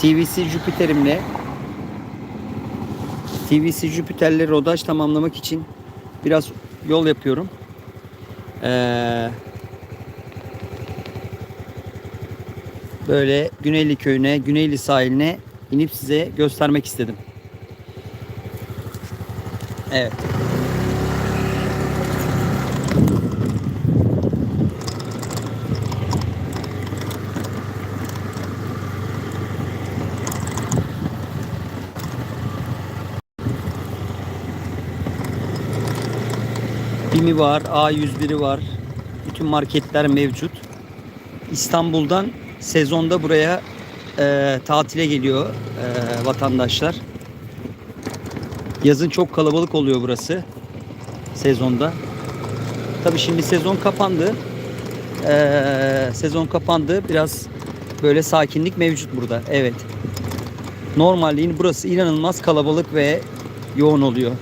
TVC Jüpiter'imle TVC Jüpiter'le rodaj tamamlamak için biraz yol yapıyorum. Ee, böyle Güneyli köyüne, Güneyli sahiline inip size göstermek istedim. Evet. BİM'i var, A101'i var. Bütün marketler mevcut. İstanbul'dan sezonda buraya e, tatile geliyor e, vatandaşlar. Yazın çok kalabalık oluyor burası sezonda. Tabii şimdi sezon kapandı. E, sezon kapandı. Biraz böyle sakinlik mevcut burada. Evet. Normalliğin burası inanılmaz kalabalık ve yoğun oluyor.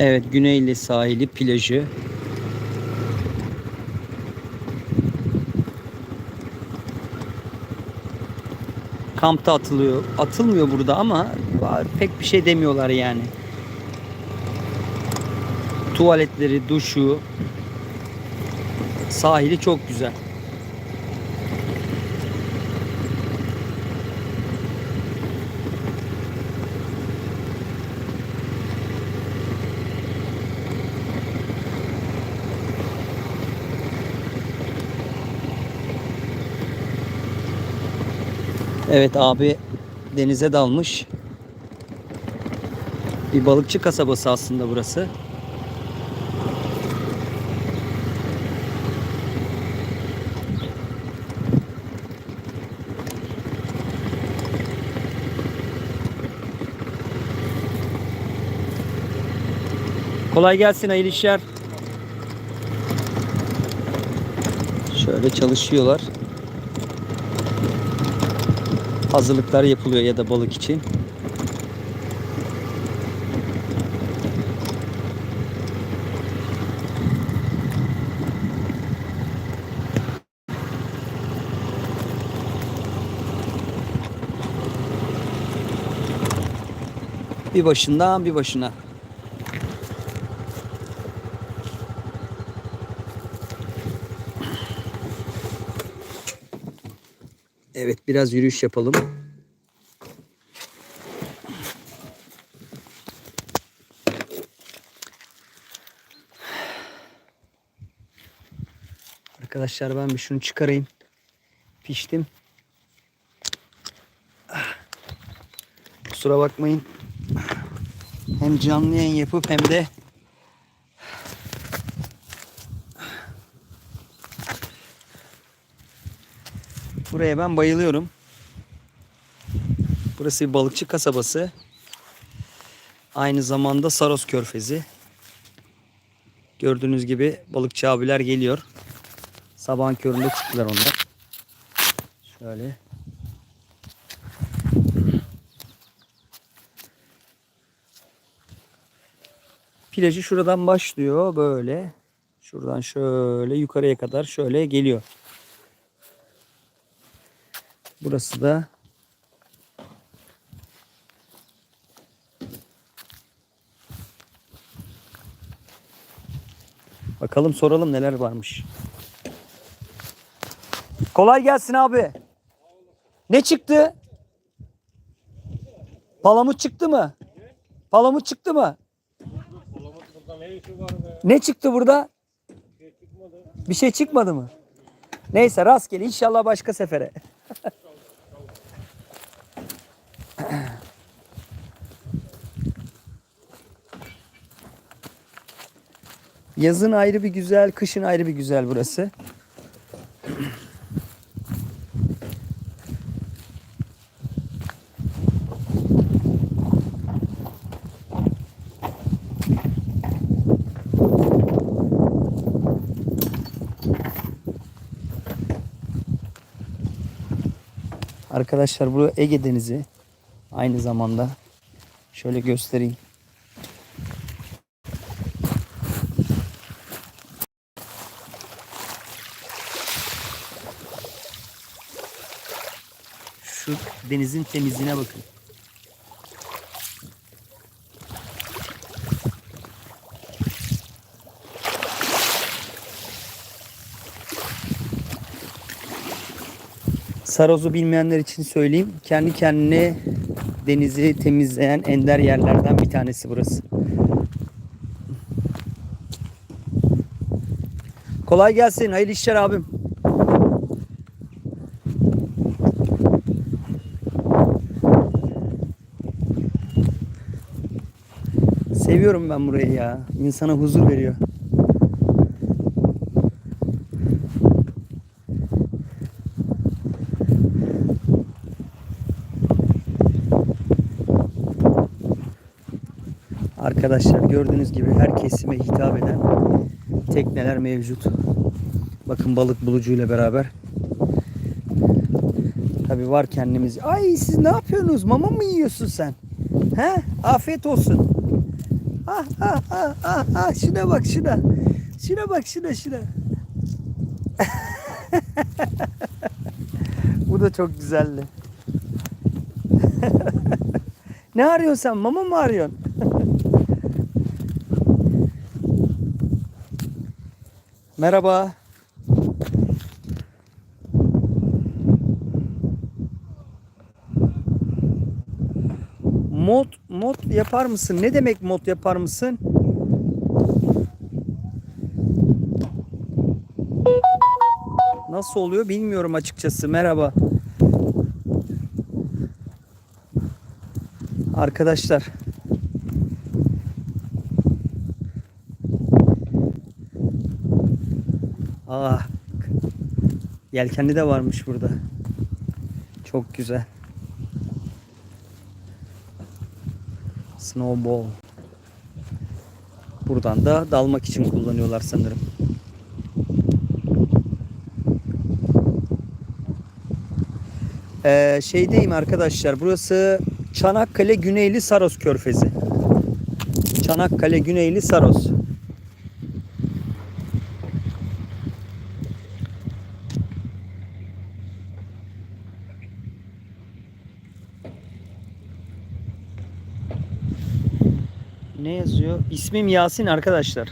Evet, Güneyli sahili plajı. Kampta atılıyor. Atılmıyor burada ama pek bir şey demiyorlar yani. Tuvaletleri, duşu, sahili çok güzel. Evet abi denize dalmış. Bir balıkçı kasabası aslında burası. Kolay gelsin hayırlı işler. Şöyle çalışıyorlar. Hazırlıklar yapılıyor ya da balık için. Bir başından bir başına. Evet biraz yürüyüş yapalım. Arkadaşlar ben bir şunu çıkarayım. Piştim. Kusura bakmayın. Hem canlı yayın yapıp hem de Buraya ben bayılıyorum. Burası bir balıkçı kasabası. Aynı zamanda Saros Körfezi. Gördüğünüz gibi balıkçı abiler geliyor. Sabahın köründe çıktılar onlar. Şöyle. Plajı şuradan başlıyor böyle. Şuradan şöyle yukarıya kadar şöyle geliyor. Burası da Bakalım soralım neler varmış. Kolay gelsin abi. Ne çıktı? Palamut çıktı mı? Palamut çıktı mı? Ne çıktı burada? Bir şey çıkmadı mı? Neyse rastgele inşallah başka sefere. Yazın ayrı bir güzel, kışın ayrı bir güzel burası. Arkadaşlar bu Ege Denizi aynı zamanda şöyle göstereyim. Şu denizin temizliğine bakın. Saroz'u bilmeyenler için söyleyeyim. Kendi kendine denizi temizleyen ender yerlerden bir tanesi burası. Kolay gelsin. Hayırlı işler abim. Seviyorum ben burayı ya. İnsana huzur veriyor. Arkadaşlar gördüğünüz gibi her kesime hitap eden tekneler mevcut. Bakın balık bulucuyla beraber. Tabi var kendimiz. Ay siz ne yapıyorsunuz? Mama mı yiyorsun sen? He? Afiyet olsun. Ah ah ah ah ah şuna bak şuna. Şuna bak şuna şuna. Bu da çok güzeldi. ne arıyorsun sen? Mama mı arıyorsun? Merhaba. Mod mod yapar mısın? Ne demek mod yapar mısın? Nasıl oluyor bilmiyorum açıkçası. Merhaba. Arkadaşlar. Ah. Yelkenli de varmış burada. Çok güzel. Snowball. Buradan da dalmak için kullanıyorlar sanırım. Ee, şeydeyim arkadaşlar. Burası Çanakkale Güneyli Saros Körfezi. Çanakkale Güneyli Saros. Ne yazıyor? İsmim Yasin arkadaşlar.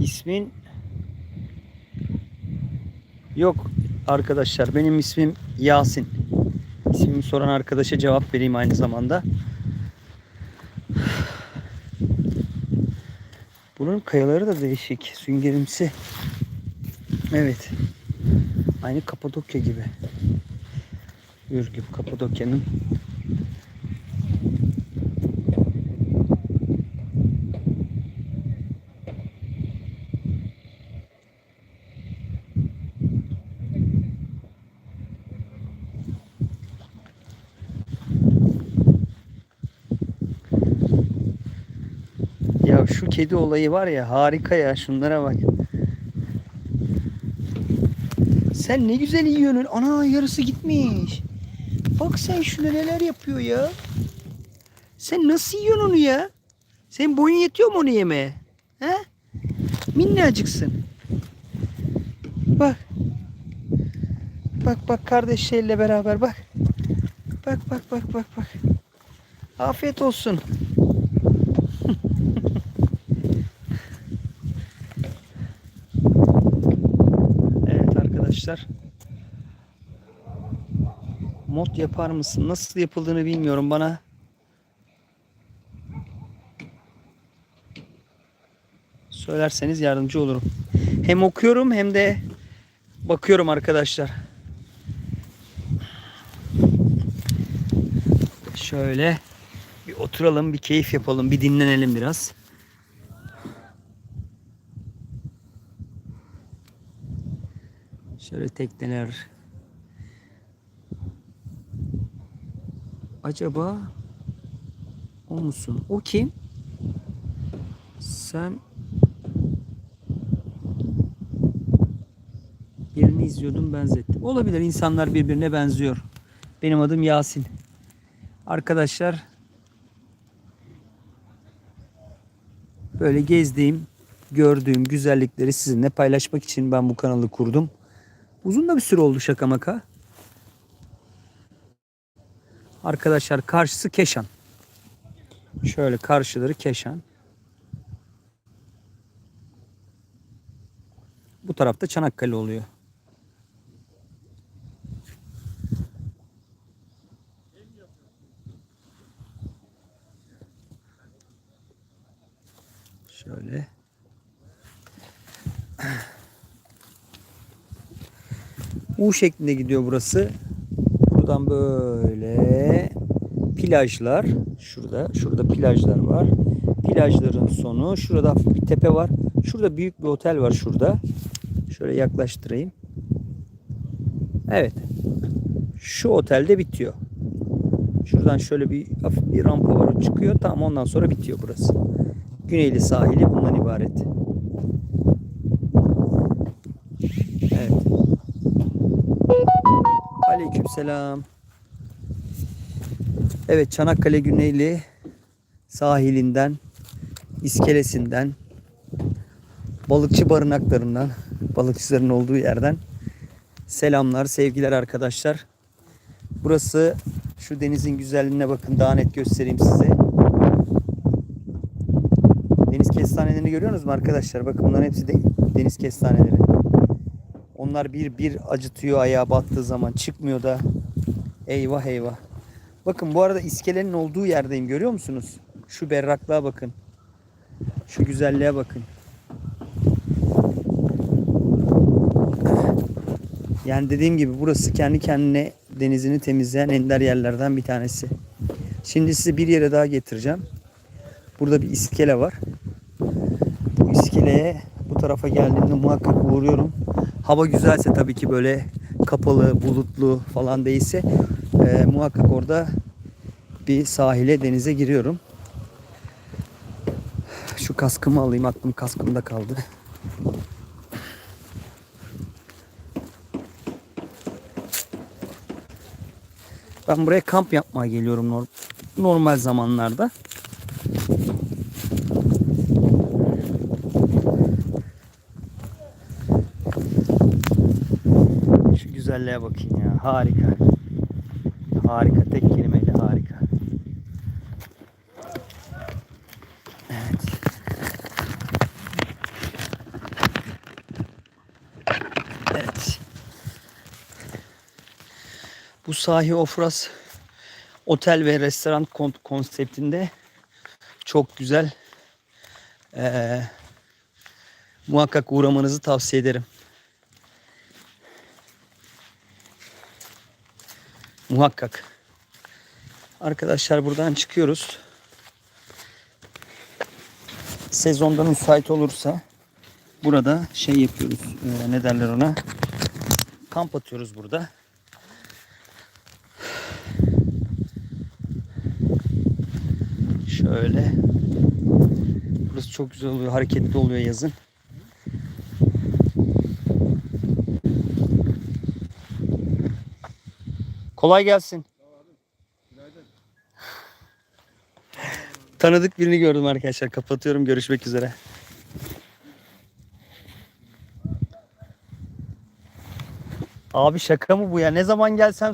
İsmin Yok arkadaşlar benim ismim Yasin. İsmimi soran arkadaşa cevap vereyim aynı zamanda. Bunun kayaları da değişik. Süngerimsi. Evet. Aynı Kapadokya gibi. Ürgüp Kapadokya'nın Ya şu kedi olayı var ya harika ya şunlara bak. Sen ne güzel yiyorsun. Ana yarısı gitmiş. Bak sen şuna neler yapıyor ya. Sen nasıl yiyorsun onu ya? Senin boyun yetiyor mu onu yemeye? He? Minnacıksın. Bak. Bak bak kardeşleriyle beraber bak. Bak bak bak bak bak. Afiyet olsun. Mod yapar mısın? Nasıl yapıldığını bilmiyorum. Bana söylerseniz yardımcı olurum. Hem okuyorum hem de bakıyorum arkadaşlar. Şöyle bir oturalım, bir keyif yapalım, bir dinlenelim biraz. Şöyle tekneler Acaba o musun? O kim? Sen birini izliyordum benzettim. Olabilir insanlar birbirine benziyor. Benim adım Yasin. Arkadaşlar böyle gezdiğim, gördüğüm güzellikleri sizinle paylaşmak için ben bu kanalı kurdum. Uzun da bir süre oldu şaka maka. Arkadaşlar karşısı Keşan. Şöyle karşıları Keşan. Bu tarafta Çanakkale oluyor. Şöyle. U şeklinde gidiyor burası. Buradan böyle plajlar. Şurada, şurada plajlar var. Plajların sonu. Şurada hafif bir tepe var. Şurada büyük bir otel var şurada. Şöyle yaklaştırayım. Evet. Şu otelde bitiyor. Şuradan şöyle bir hafif bir rampa var. Çıkıyor. Tamam ondan sonra bitiyor burası. Güneyli sahili bundan ibaret. Evet. Aleykümselam. Evet Çanakkale Güneyli sahilinden, iskelesinden, balıkçı barınaklarından, balıkçıların olduğu yerden selamlar, sevgiler arkadaşlar. Burası şu denizin güzelliğine bakın daha net göstereyim size. Deniz kestanelerini görüyorsunuz mu arkadaşlar? Bakın bunların hepsi de deniz kestaneleri. Onlar bir bir acıtıyor ayağa battığı zaman çıkmıyor da. Eyvah eyvah. Bakın bu arada iskelenin olduğu yerdeyim görüyor musunuz? Şu berraklığa bakın. Şu güzelliğe bakın. Yani dediğim gibi burası kendi kendine denizini temizleyen ender yerlerden bir tanesi. Şimdi sizi bir yere daha getireceğim. Burada bir iskele var. Bu iskeleye bu tarafa geldiğimde muhakkak uğruyorum. Hava güzelse tabii ki böyle kapalı, bulutlu falan değilse e, muhakkak orada bir sahile, denize giriyorum. Şu kaskımı alayım. Aklım kaskımda kaldı. Ben buraya kamp yapmaya geliyorum nor- normal zamanlarda. Şu güzelliğe bakın ya. Harika. Harika. Tek kelimeyle harika. Evet. Evet. Bu Sahi Ofras otel ve restoran kon- konseptinde çok güzel eee, muhakkak uğramanızı tavsiye ederim. Muhakkak. Arkadaşlar buradan çıkıyoruz. Sezonda müsait olursa burada şey yapıyoruz. eee, ne derler ona? Kamp atıyoruz burada. Şöyle. Burası çok güzel oluyor. Hareketli oluyor yazın. Kolay gelsin. Tanıdık birini gördüm arkadaşlar. Kapatıyorum. Görüşmek üzere. Abi şaka mı bu ya? Ne zaman gelsem